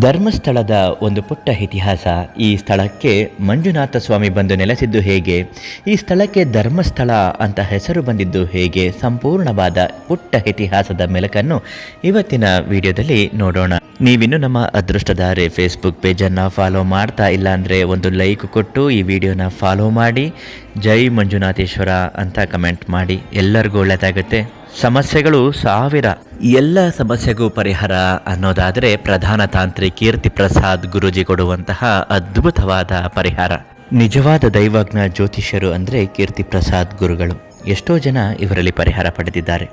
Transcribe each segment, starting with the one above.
ಧರ್ಮಸ್ಥಳದ ಒಂದು ಪುಟ್ಟ ಇತಿಹಾಸ. ಈ ಸ್ಥಳಕ್ಕೆ ಮಂಜುನಾಥ ಸ್ವಾಮಿ ಬಂದು ನೆಲೆಸಿದ್ದು ಹೇಗೆ? ಈ ಸ್ಥಳಕ್ಕೆ ಧರ್ಮಸ್ಥಳ ಅಂತ ಹೆಸರು ಬಂದಿದ್ದು ಹೇಗೆ? ಸಂಪೂರ್ಣವಾದ ಪುಟ್ಟ ಇತಿಹಾಸದ ಮೆಲಕನ್ನು ಇವತ್ತಿನ ವಿಡಿಯೋದಲ್ಲಿ ನೋಡೋಣ. ನೀವಿನ್ನು ನಮ್ಮ ಅದೃಷ್ಟದಾರೆ ಫೇಸ್ಬುಕ್ ಪೇಜನ್ನು ಫಾಲೋ ಮಾಡ್ತಾ ಇಲ್ಲ ಅಂದರೆ ಒಂದು ಲೈಕ್ ಕೊಟ್ಟು ಈ ವಿಡಿಯೋನ ಫಾಲೋ ಮಾಡಿ. ಜೈ ಮಂಜುನಾಥೇಶ್ವರ ಅಂತ ಕಮೆಂಟ್ ಮಾಡಿ. ಎಲ್ಲರಿಗೂ ಒಳ್ಳೆಯದಾಗುತ್ತೆ ಸಮಸ್ಯೆಗಳು ಸಾವಿರ. ಎಲ್ಲ ಸಮಸ್ಯೆಗೂ ಪರಿಹಾರ ಅನ್ನೋದಾದರೆ ಪ್ರಧಾನ ತಾಂತ್ರಿ ಕೀರ್ತಿ ಪ್ರಸಾದ್ ಗುರುಜಿ ಕೊಡುವಂತಹ ಅದ್ಭುತವಾದ ಪರಿಹಾರ. ನಿಜವಾದ ದೈವಜ್ಞ ಜ್ಯೋತಿಷ್ಯರು ಅಂದರೆ ಕೀರ್ತಿ ಪ್ರಸಾದ್ ಗುರುಗಳು. ಎಷ್ಟೋ ಜನ ಇವರಲ್ಲಿ ಪರಿಹಾರ ಪಡೆದಿದ್ದಾರೆ.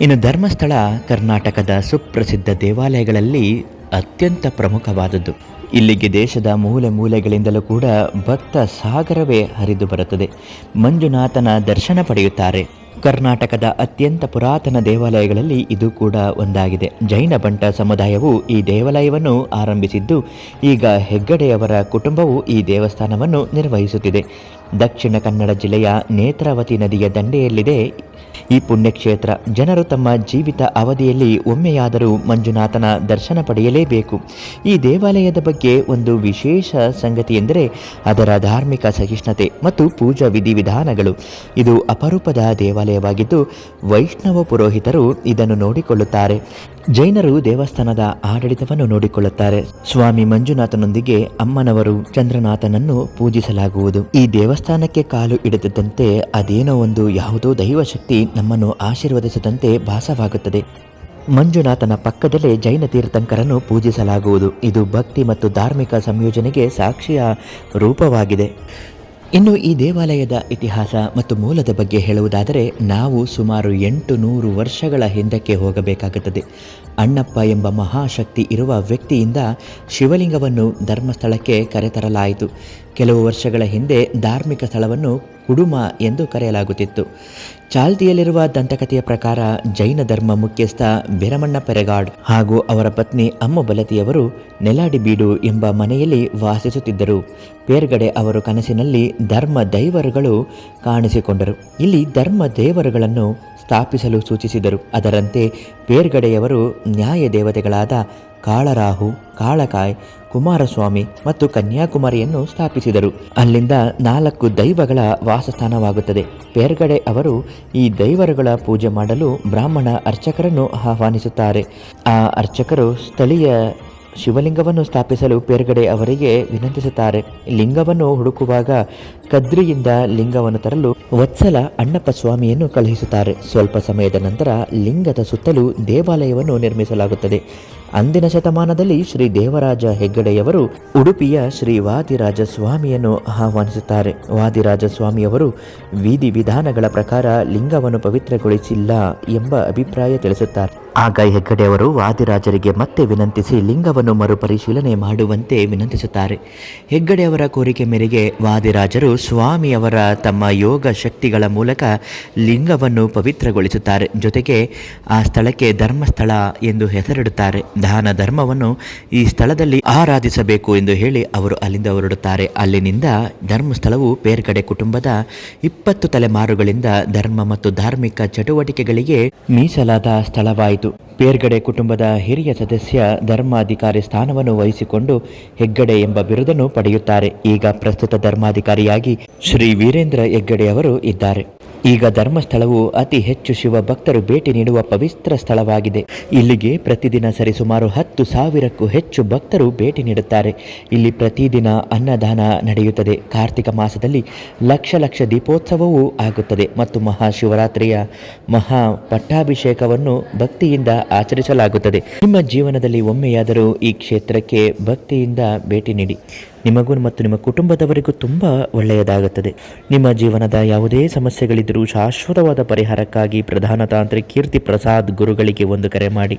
ಇನ್ನು ಧರ್ಮಸ್ಥಳ, ಕರ್ನಾಟಕದ ಸುಪ್ರಸಿದ್ಧ ದೇವಾಲಯಗಳಲ್ಲಿ ಅತ್ಯಂತ ಪ್ರಮುಖವಾದದ್ದು. ಇಲ್ಲಿಗೆ ದೇಶದ ಮೂಲೆ ಮೂಲೆಗಳಿಂದಲೂ ಕೂಡ ಭಕ್ತ ಸಾಗರವೇ ಹರಿದು ಬರುತ್ತದೆ. ಮಂಜುನಾಥನ ದರ್ಶನ ಪಡೆಯುತ್ತಾರೆ. ಕರ್ನಾಟಕದ ಅತ್ಯಂತ ಪುರಾತನ ದೇವಾಲಯಗಳಲ್ಲಿ ಇದು ಕೂಡ ಒಂದಾಗಿದೆ. ಜೈನ ಬಂಟ ಸಮುದಾಯವು ಈ ದೇವಾಲಯವನ್ನು ಆರಂಭಿಸಿದ್ದು, ಈಗ ಹೆಗ್ಗಡೆಯವರ ಕುಟುಂಬವು ಈ ದೇವಸ್ಥಾನವನ್ನು ನಿರ್ವಹಿಸುತ್ತಿದೆ. ದಕ್ಷಿಣ ಕನ್ನಡ ಜಿಲ್ಲೆಯ ನೇತ್ರಾವತಿ ನದಿಯ ದಂಡೆಯಲ್ಲಿದೆ ಈ ಪುಣ್ಯಕ್ಷೇತ್ರ ಜನರು ತಮ್ಮ ಜೀವಿತ ಅವಧಿಯಲ್ಲಿ ಒಮ್ಮೆಯಾದರೂ ಮಂಜುನಾಥನ ದರ್ಶನ ಪಡೆಯಲೇಬೇಕು. ಈ ದೇವಾಲಯದ ಬಗ್ಗೆ ಒಂದು ವಿಶೇಷ ಸಂಗತಿ ಎಂದರೆ ಅದರ ಧಾರ್ಮಿಕ ಸಹಿಷ್ಣುತೆ ಮತ್ತು ಪೂಜಾ ವಿಧಿವಿಧಾನಗಳು. ಇದು ಅಪರೂಪದ ದೇವಾಲಯವಾಗಿದ್ದು ವೈಷ್ಣವ ಪುರೋಹಿತರು ಇದನ್ನು ನೋಡಿಕೊಳ್ಳುತ್ತಾರೆ. ಜೈನರು ದೇವಸ್ಥಾನದ ಆಡಳಿತವನ್ನು ನೋಡಿಕೊಳ್ಳುತ್ತಾರೆ. ಸ್ವಾಮಿ ಮಂಜುನಾಥನೊಂದಿಗೆ ಅಮ್ಮನವರು ಚಂದ್ರನಾಥನನ್ನು ಪೂಜಿಸಲಾಗುವುದು. ಈ ದೇವಸ್ಥಾನಕ್ಕೆ ಕಾಲು ಇಡದಂತೆ ಅದೇನೋ ಒಂದು ಯಾವುದೋ ದೈವಶಕ್ತಿ ನಮ್ಮನ್ನು ಆಶೀರ್ವದಿಸದಂತೆ ಭಾಸವಾಗುತ್ತದೆ. ಮಂಜುನಾಥನ ಪಕ್ಕದಲ್ಲೇ ಜೈನ ತೀರ್ಥಂಕರನ್ನು ಪೂಜಿಸಲಾಗುವುದು. ಇದು ಭಕ್ತಿ ಮತ್ತು ಧಾರ್ಮಿಕ ಸಂಯೋಜನೆಗೆ ಸಾಕ್ಷಿಯ ರೂಪವಾಗಿದೆ. ಇನ್ನು ಈ ದೇವಾಲಯದ ಇತಿಹಾಸ ಮತ್ತು ಮೂಲದ ಬಗ್ಗೆ ಹೇಳುವುದಾದರೆ, ನಾವು ಸುಮಾರು ಎಂಟು ನೂರು ವರ್ಷಗಳ ಹಿಂದಕ್ಕೆ ಹೋಗಬೇಕಾಗುತ್ತದೆ. ಅಣ್ಣಪ್ಪ ಎಂಬ ಮಹಾಶಕ್ತಿ ಇರುವ ವ್ಯಕ್ತಿಯಿಂದ ಶಿವಲಿಂಗವನ್ನು ಧರ್ಮಸ್ಥಳಕ್ಕೆ ಕರೆತರಲಾಯಿತು. ಕೆಲವು ವರ್ಷಗಳ ಹಿಂದೆ ಧಾರ್ಮಿಕ ಸ್ಥಳವನ್ನು ಕುಡುಮ ಎಂದು ಕರೆಯಲಾಗುತ್ತಿತ್ತು. ಚಾಲ್ತಿಯಲ್ಲಿರುವ ದಂತಕಥೆಯ ಪ್ರಕಾರ ಜೈನ ಧರ್ಮ ಮುಖ್ಯಸ್ಥ ಬೆರಮಣ್ಣ ಪೆರೆಗಾಡ್ ಹಾಗೂ ಅವರ ಪತ್ನಿ ಅಮ್ಮ ಬಲತಿಯವರು ನೆಲಾಡಿಬೀಡು ಎಂಬ ಮನೆಯಲ್ಲಿ ವಾಸಿಸುತ್ತಿದ್ದರು. ಪೇರ್ಗಡೆ ಅವರು ಕನಸಿನಲ್ಲಿ ಧರ್ಮ ದೈವರುಗಳು ಕಾಣಿಸಿಕೊಂಡರು. ಇಲ್ಲಿ ಧರ್ಮ ದೇವರುಗಳನ್ನು ಸ್ಥಾಪಿಸಲು ಸೂಚಿಸಿದರು. ಅದರಂತೆ ಪೇರ್ಗಡೆಯವರು ನ್ಯಾಯ ದೇವತೆಗಳಾದ ಕಾಳರಾಹು, ಕಾಳಕಾಯ್ ಕುಮಾರಸ್ವಾಮಿ ಮತ್ತು ಕನ್ಯಾಕುಮಾರಿಯನ್ನು ಸ್ಥಾಪಿಸಿದರು. ಅಲ್ಲಿಂದ ನಾಲ್ಕು ದೈವಗಳ ವಾಸಸ್ಥಾನವಾಗುತ್ತದೆ. ಪೇರ್ಗಡೆ ಅವರು ಈ ದೈವರುಗಳ ಪೂಜೆ ಮಾಡಲು ಬ್ರಾಹ್ಮಣ ಅರ್ಚಕರನ್ನು ಆಹ್ವಾನಿಸುತ್ತಾರೆ. ಆ ಅರ್ಚಕರು ಸ್ಥಳೀಯ ಶಿವಲಿಂಗವನ್ನು ಸ್ಥಾಪಿಸಲು ಪೇರ್ಗಡೆ ಅವರಿಗೆ ವಿನಂತಿಸುತ್ತಾರೆ. ಲಿಂಗವನ್ನು ಹುಡುಕುವಾಗ ಕದ್ರಿಯಿಂದ ಲಿಂಗವನ್ನು ತರಲು ವತ್ಸಲ ಅಣ್ಣಪ್ಪ ಸ್ವಾಮಿಯನ್ನು ಕಳುಹಿಸುತ್ತಾರೆ. ಸ್ವಲ್ಪ ಸಮಯದ ನಂತರ ಲಿಂಗದ ಸುತ್ತಲೂ ದೇವಾಲಯವನ್ನು ನಿರ್ಮಿಸಲಾಗುತ್ತದೆ. ಅಂದಿನ ಶತಮಾನದಲ್ಲಿ ಶ್ರೀ ದೇವರಾಜ ಹೆಗ್ಗಡೆಯವರು ಉಡುಪಿಯ ಶ್ರೀ ವಾದಿರಾಜ ಸ್ವಾಮಿಯನ್ನು ಆಹ್ವಾನಿಸುತ್ತಾರೆ. ವಾದಿರಾಜ ಸ್ವಾಮಿಯವರು ವಿಧಿ ವಿಧಾನಗಳ ಪ್ರಕಾರ ಲಿಂಗವನ್ನು ಪವಿತ್ರಗೊಳಿಸಿಲ್ಲ ಎಂಬ ಅಭಿಪ್ರಾಯ ತಿಳಿಸುತ್ತಾರೆ. ಆಗ ಹೆಗ್ಗಡೆಯವರು ವಾದಿರಾಜರಿಗೆ ಮತ್ತೆ ವಿನಂತಿಸಿ ಲಿಂಗವನ್ನು ಮರುಪರಿಶೀಲನೆ ಮಾಡುವಂತೆ ವಿನಂತಿಸುತ್ತಾರೆ. ಹೆಗ್ಗಡೆಯವರ ಕೋರಿಕೆ ಮೇರೆಗೆ ವಾದಿರಾಜರು ಸ್ವಾಮಿಯವರ ತಮ್ಮ ಯೋಗ ಶಕ್ತಿಗಳ ಮೂಲಕ ಲಿಂಗವನ್ನು ಪವಿತ್ರಗೊಳಿಸುತ್ತಾರೆ. ಜೊತೆಗೆ ಆ ಸ್ಥಳಕ್ಕೆ ಧರ್ಮಸ್ಥಳ ಎಂದು ಹೆಸರಿಡುತ್ತಾರೆ. ದಾನ ಧರ್ಮವನ್ನು ಈ ಸ್ಥಳದಲ್ಲಿ ಆರಾಧಿಸಬೇಕು ಎಂದು ಹೇಳಿ ಅವರು ಅಲ್ಲಿಂದ ಹೊರಡುತ್ತಾರೆ. ಅಲ್ಲಿನಿಂದ ಧರ್ಮಸ್ಥಳವು ಪೇರ್ಗಡೆ ಕುಟುಂಬದ ಇಪ್ಪತ್ತು ತಲೆಮಾರುಗಳಿಂದ ಧರ್ಮ ಮತ್ತು ಧಾರ್ಮಿಕ ಚಟುವಟಿಕೆಗಳಿಗೆ ಮೀಸಲಾದ ಸ್ಥಳವಾಯಿತು. ಪೇರ್ಗಡೆ ಕುಟುಂಬದ ಹಿರಿಯ ಸದಸ್ಯ ಧರ್ಮಾಧಿಕಾರಿ ಸ್ಥಾನವನ್ನು ವಹಿಸಿಕೊಂಡು ಹೆಗ್ಗಡೆ ಎಂಬ ಬಿರುದನ್ನು ಪಡೆಯುತ್ತಾರೆ. ಈಗ ಪ್ರಸ್ತುತ ಧರ್ಮಾಧಿಕಾರಿಯಾಗಿ ಶ್ರೀ ವೀರೇಂದ್ರ ಹೆಗ್ಗಡೆ ಅವರು ಇದ್ದಾರೆ. ಈಗ ಧರ್ಮಸ್ಥಳವು ಅತಿ ಹೆಚ್ಚು ಶಿವ ಭಕ್ತರು ಭೇಟಿ ನೀಡುವ ಪವಿತ್ರ ಸ್ಥಳವಾಗಿದೆ. ಇಲ್ಲಿಗೆ ಪ್ರತಿದಿನ ಸರಿಸುಮಾರು ಹತ್ತು ಸಾವಿರಕ್ಕೂ ಹೆಚ್ಚು ಭಕ್ತರು ಭೇಟಿ ನೀಡುತ್ತಾರೆ. ಇಲ್ಲಿ ಪ್ರತಿದಿನ ಅನ್ನದಾನ ನಡೆಯುತ್ತದೆ. ಕಾರ್ತಿಕ ಮಾಸದಲ್ಲಿ ಲಕ್ಷ ಲಕ್ಷ ದೀಪೋತ್ಸವವೂ ಆಗುತ್ತದೆ ಮತ್ತು ಮಹಾಶಿವರಾತ್ರಿಯ ಮಹಾ ಪಟ್ಟಾಭಿಷೇಕವನ್ನು ಭಕ್ತಿಯಿಂದ ಆಚರಿಸಲಾಗುತ್ತದೆ. ನಿಮ್ಮ ಜೀವನದಲ್ಲಿ ಒಮ್ಮೆಯಾದರೂ ಈ ಕ್ಷೇತ್ರಕ್ಕೆ ಭಕ್ತಿಯಿಂದ ಭೇಟಿ ನೀಡಿ. ನಿಮಗೂ ಮತ್ತು ನಿಮ್ಮ ಕುಟುಂಬದವರಿಗೂ ತುಂಬ ಒಳ್ಳೆಯದಾಗುತ್ತದೆ. ನಿಮ್ಮ ಜೀವನದ ಯಾವುದೇ ಸಮಸ್ಯೆಗಳಿದ್ದರೂ ಶಾಶ್ವತವಾದ ಪರಿಹಾರಕ್ಕಾಗಿ ಪ್ರಧಾನ ತಾಂತ್ರಿಕ ಕೀರ್ತಿ ಪ್ರಸಾದ್ ಗುರುಗಳಿಗೆ ಒಂದು ಕರೆ ಮಾಡಿ.